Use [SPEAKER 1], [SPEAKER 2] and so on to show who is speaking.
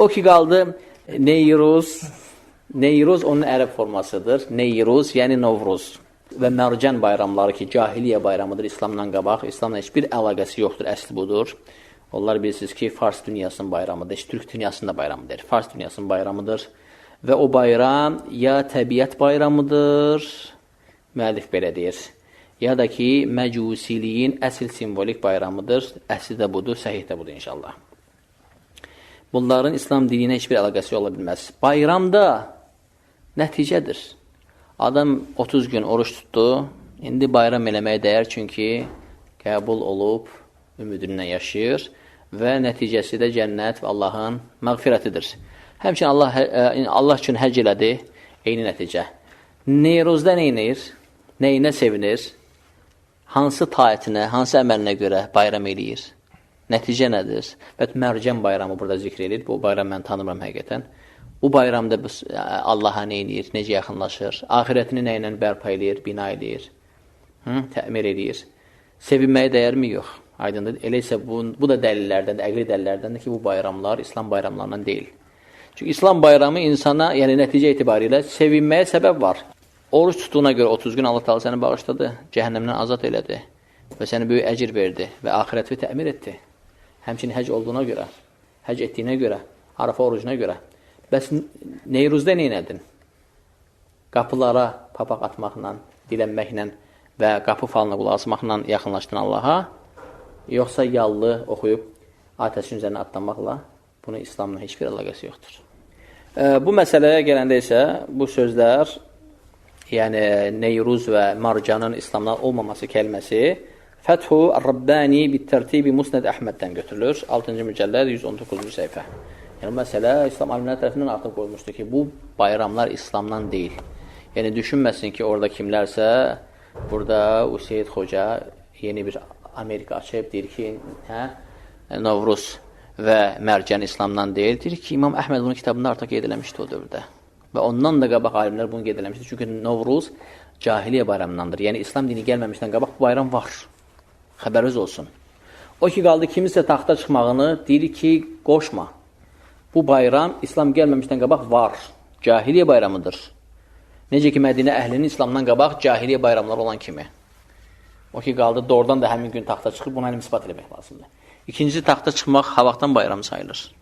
[SPEAKER 1] O ki qaldı Neyruz. Neyruz onun ərəb formasıdır. Neyruz, yəni Novruz və Mərcan bayramları ki, cahiliyə bayramıdır İslamdan qabaq. İslamla heç bir əlaqəsi yoxdur, əsli budur. Onlar bilirsiniz ki, Fars dünyasının bayramıdır, heç Türk dünyasının da bayramıdır. Fars dünyasının bayramıdır və o bayram ya təbiət bayramıdır, müəllif belə deyir, ya da ki, məcusiliyin əsl simvolik bayramıdır. Əsli də budur, səhih də budur inşallah. Bunların İslam dininə heç bir əlaqəsi ola bilməz. Bayramda nəticədir. Adam 30 gün oruç tutdu, indi bayram eləməyə dəyər çünki qəbul olub, ümidinlə yaşayır və nəticəsi də cənnət və Allahın məğfirətidir. Həmçin Allah, ə, Allah üçün həcc elədi, eyni nəticə. Neyruzda neynir? Neyinə sevinir? Hansı taətinə, hansı əməlinə görə bayram eləyir? Nəticə nədir? Və Mərcan bayramı burada zikr edilir. Bu bayram mən tanımıram həqiqətən. Bu bayramda biz Allaha nə edir, necə yaxınlaşır, axirətini nə ilə bərpa edir, bina edir, hı? təmir edir. Sevinməyə dəyərmi? Yox. Aydındır. Elə isə bu, bu da dəlillərdən, əqli dəlillərdəndir ki, bu bayramlar İslam bayramlarından deyil. Çünki İslam bayramı insana, yəni nəticə etibarilə sevinməyə səbəb var. Oruç tutduğuna görə 30 gün Allah Taala səni bağışladı, cəhənnəmdən azad elədi və sənə böyük əcir verdi və axirəti təmir etdi. Həmçinin həc olduğuna görə, həc etdiyinə görə, Arafa orucuna görə. Bəs Neyruzda nə edin? Qapılara papaq atmaqla, dilənməklə və qapı falına qulaq asmaqla yaxınlaşdın Allaha, yoxsa yallı oxuyub atəşin üzərinə atlamaqla bunun İslamla heç bir əlaqəsi yoxdur. Bu məsələyə gələndə isə bu sözlər yəni Neyruz və Marcanın İslamdan olmaması kəlməsi Fəthu Rabbani bit-tərtibi Musnad Əhməddən götürülür. 6-cı mücəlləd 119-cu səhifə. Yəni məsələ İslam alimləri tərəfindən artıq qoyulmuşdur ki, bu bayramlar İslamdan deyil. Yəni düşünməsin ki, orada kimlərsə burada Useyd Xoca yeni bir Amerika açıb deyir ki, hə, Novruz və Mərcan İslamdan deyil. Deyir ki, İmam Əhməd bunun kitabında artıq qeyd eləmişdi o dövrdə. Və ondan da qabaq alimlər bunu qeyd eləmişdi. Çünki Novruz cahiliyə bayramındandır. Yəni İslam dini gəlməmişdən qabaq bu bayram var. Xəbəriniz olsun. O ki qaldı kimisə taxta çıxmağını deyir ki, qoşma. Bu bayram İslam gəlməmişdən qabaq var. Cahiliyə bayramıdır. Necə ki Mədinə əhlinin İslamdan qabaq cahiliyə bayramları olan kimi. O ki qaldı doğrudan da həmin gün taxta çıxıb buna isbat eləmək lazımdır. İkinci taxta çıxmaq havaqdan bayram sayılır.